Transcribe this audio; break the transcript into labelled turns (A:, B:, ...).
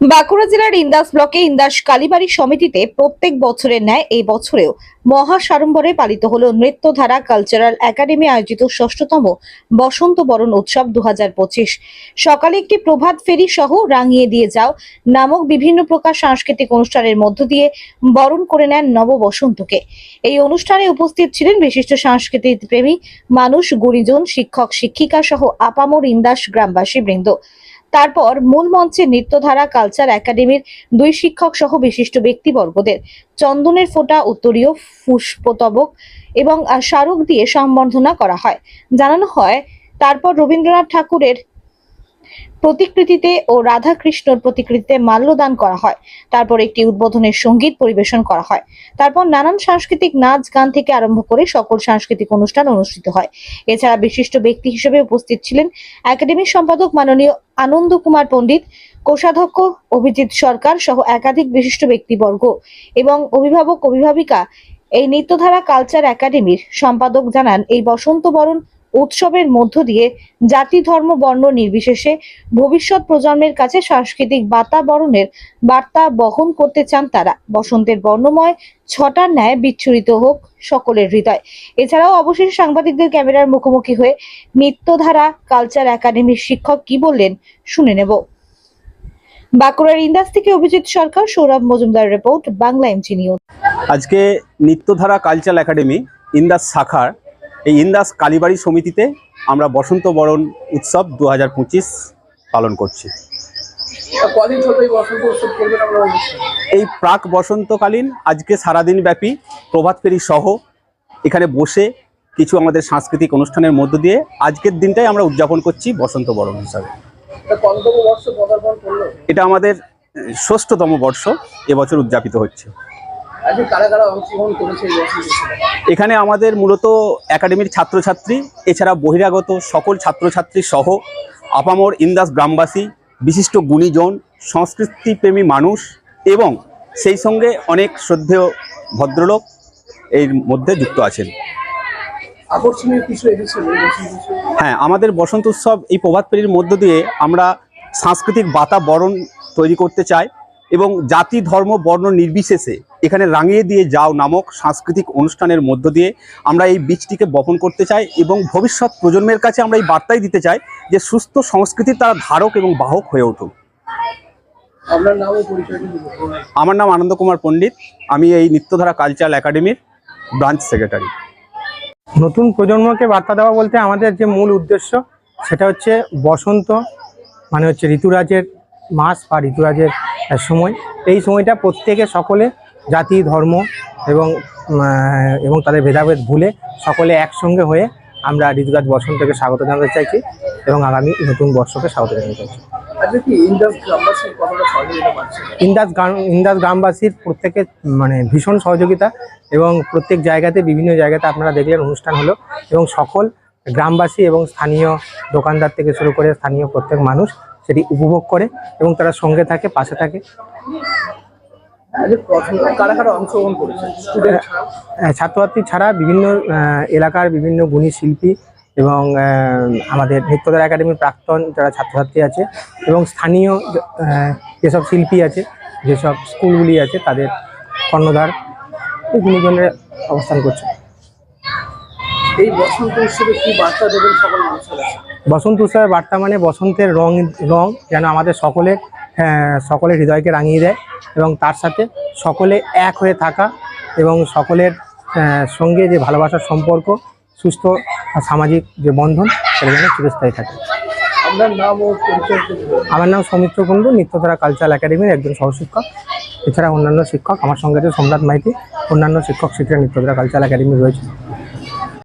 A: বাঁকুড়া জেলার ইন্দাস ব্লকে ইন্দাস কালীবাড়ি সমিতিতে প্রত্যেক বছরের ন্যায় এই বছরেও মহা সাড়ম্বরে পালিত হল নৃত্যধারা কালচারাল একাডেমি আয়োজিত ষষ্ঠতম বসন্ত বরণ উৎসব দু সকালে একটি প্রভাত ফেরি সহ রাঙিয়ে দিয়ে যাও নামক বিভিন্ন প্রকার সাংস্কৃতিক অনুষ্ঠানের মধ্য দিয়ে বরণ করে নেন নব বসন্তকে এই অনুষ্ঠানে উপস্থিত ছিলেন বিশিষ্ট সাংস্কৃতিক প্রেমী মানুষ গুণীজন শিক্ষক, শিক্ষিকা সহ আপামর ইন্দাস গ্রামবাসী বৃন্দ তারপর মূল মঞ্চে নৃত্যধারা, কালচার একাডেমির দুই শিক্ষক সহ বিশিষ্ট ব্যক্তিবর্গদের চন্দনের ফোঁটা, উত্তরীয় পুষ্পতবক এবং স্মারক দিয়ে সম্বর্ধনা করা হয়। জানানো হয়, তারপর রবীন্দ্রনাথ ঠাকুরের প্রতিকৃতিতে ও রাধা কৃষ্ণর প্রতিকৃতিতে মাল্যদান করা হয়। তারপর একটি উদ্বোধনের সংগীত পরিবেশন করা হয়। তারপর নানান সাংস্কৃতিক নাচ, গান থেকে আরম্ভ করে সকল সাংস্কৃতিক অনুষ্ঠান অনুষ্ঠিত হয়। এছাড়া বিশিষ্ট ব্যক্তি হিসেবে উপস্থিত ছিলেন একাডেমির সম্পাদক মাননীয় আনন্দ কুমার পণ্ডিত, কোষাধ্যক্ষ অভিজিৎ সরকার সহ একাধিক বিশিষ্ট ব্যক্তিবর্গ এবং অভিভাবক অভিভাবিকা এই নৃত্যধারা কালচার একাডেমির সম্পাদক জানান, এই বসন্ত বরণ উৎসবের মধ্য দিয়ে জাতি, ধর্ম, বর্ণ নির্বিশেষে ভবিষ্যৎ প্রজন্মের কাছে সাংস্কৃতিক বাতাবরণের বার্তা বহন করতে চান তারা। বসন্তের বর্ণময় ছটার ন্যায় বিচ্ছুরিত হোক সকলের হৃদয়। এছাড়াও অবশেষে সাংবাদিকদের ক্যামেরার মুখোমুখি হয়ে নিত্যধারা কালচার একাডেমির শিক্ষক কি বললেন শুনে নেব। বাঁকুড়ার ইন্দাস থেকে Abhijit Sarkar, Sourav Majumdar report, Bangla MG news.
B: আজকে নিত্যধারা কালচারাল একাডেমি, ইন্দাস শাখার এই ইন্দাস কালীবাড়ি সমিতিতে আমরা বসন্ত বরণ উৎসব দু হাজার
C: পঁচিশ পালন করছি। এই
B: প্রাক বসন্তকালীন আজকে সারাদিন ব্যাপী প্রভাত ফেরি সহ এখানে বসে কিছু আমাদের সাংস্কৃতিক অনুষ্ঠানের মধ্য দিয়ে আজকের দিনটাই আমরা উদযাপন করছি বসন্ত বরণ হিসাবে। এটা আমাদের ষষ্ঠতম বর্ষ এবছর উদযাপিত হচ্ছে। এখানে আমাদের মূলত একাডেমির ছাত্রছাত্রী এছাড়া বহিরাগত সকল ছাত্রছাত্রী সহ আপামর ইন্দাস গ্রামবাসী বিশিষ্ট গুণীজন সংস্কৃতিপ্রেমী মানুষ এবং সেই সঙ্গে অনেক শ্রদ্ধেয় ভদ্রলোক এর মধ্যে যুক্ত আছেন।
C: আকর্ষণীয় কিছু
B: হ্যাঁ আমাদের বসন্ত উৎসব এই প্রভাত ফেরির মধ্য দিয়ে আমরা সাংস্কৃতিক বাতাবরণ তৈরি করতে চাই। এবং জাতি ধর্ম বর্ণ নির্বিশেষে এখানে রাঙিয়ে দিয়ে যাও নামক সাংস্কৃতিক অনুষ্ঠানের মধ্য দিয়ে আমরা এই বীজটিকে বপন করতে চাই এবং ভবিষ্যৎ প্রজন্মের কাছে আমরা এই বার্তাই দিতে চাই যে সুস্থ সংস্কৃতির তারা ধারক এবং বাহক হয়ে উঠুক। আমার নাম আনন্দ কুমার পণ্ডিত। আমি এই নিত্যধারা কালচারাল একাডেমির ব্রাঞ্চ সেক্রেটারি।
D: নতুন প্রজন্মকে বার্তা দেওয়া বলতে আমাদের যে মূল উদ্দেশ্য সেটা হচ্ছে বসন্ত মানে হচ্ছে ঋতুরাজের মাস বা ঋতুরাজের সময়। এই সময়টা প্রত্যেকে সকলে জাতি ধর্ম এবং এবং তাদের ভেদাভেদ ভুলে সকলে একসঙ্গে হয়ে আমরা ঋতুরাজ বসন্তকে স্বাগত জানাতে চাইছি এবং আগামী নতুন বর্ষকে স্বাগত জানাতে চাইছি।
C: পাচ্ছে?
D: ইন্দাস গ্রাম ইন্দাস গ্রামবাসীর প্রত্যেকের মানে ভীষণ সহযোগিতা এবং প্রত্যেক জায়গাতে বিভিন্ন জায়গাতে আপনারা দেখলেন অনুষ্ঠান হলো এবং সকল গ্রামবাসী এবং স্থানীয় দোকানদার থেকে শুরু করে স্থানীয় প্রত্যেক মানুষ সেটি উপভোগ করে এবং তারা সঙ্গে থাকে পাশে থাকে। ছাত্রছাত্রী ছাড়া বিভিন্ন এলাকার বিভিন্ন গুণী শিল্পী এবং আমাদের নৃত্যধারা একাডেমির প্রাক্তন যারা ছাত্রছাত্রী আছে এবং স্থানীয় যেসব শিল্পী আছে যেসব স্কুলগুলি আছে তাদের কর্ণধার এই গুণীজনের অবস্থান করছে।
C: এই বসন্ত উৎসবে কি বার্তা দেবেন সকল মানুষের কাছে?
D: বসন্ত উৎসবের বার্তা মানে বসন্তের রং রং যেন আমাদের সকলের আহ, সকলের হৃদয়কে রাঙিয়ে দেয় এবং তার সাথে সকলে এক হয়ে থাকা এবং সকলের সঙ্গে যে ভালোবাসার সম্পর্ক সুস্থ সামাজিক যে বন্ধন সেটা যেন চিরস্থায়ী থাকে। আমার নাম সৌমিত্র কুণ্ডু নিত্যধারা কালচারাল একাডেমির একজন সহশিক্ষক। এছাড়া অন্যান্য শিক্ষক আমার সঙ্গে আছে সম্রাট মাইতি অন্যান্য শিক্ষক শিক্ষিকা নিত্যধারা কালচারাল একাডেমি রয়েছে।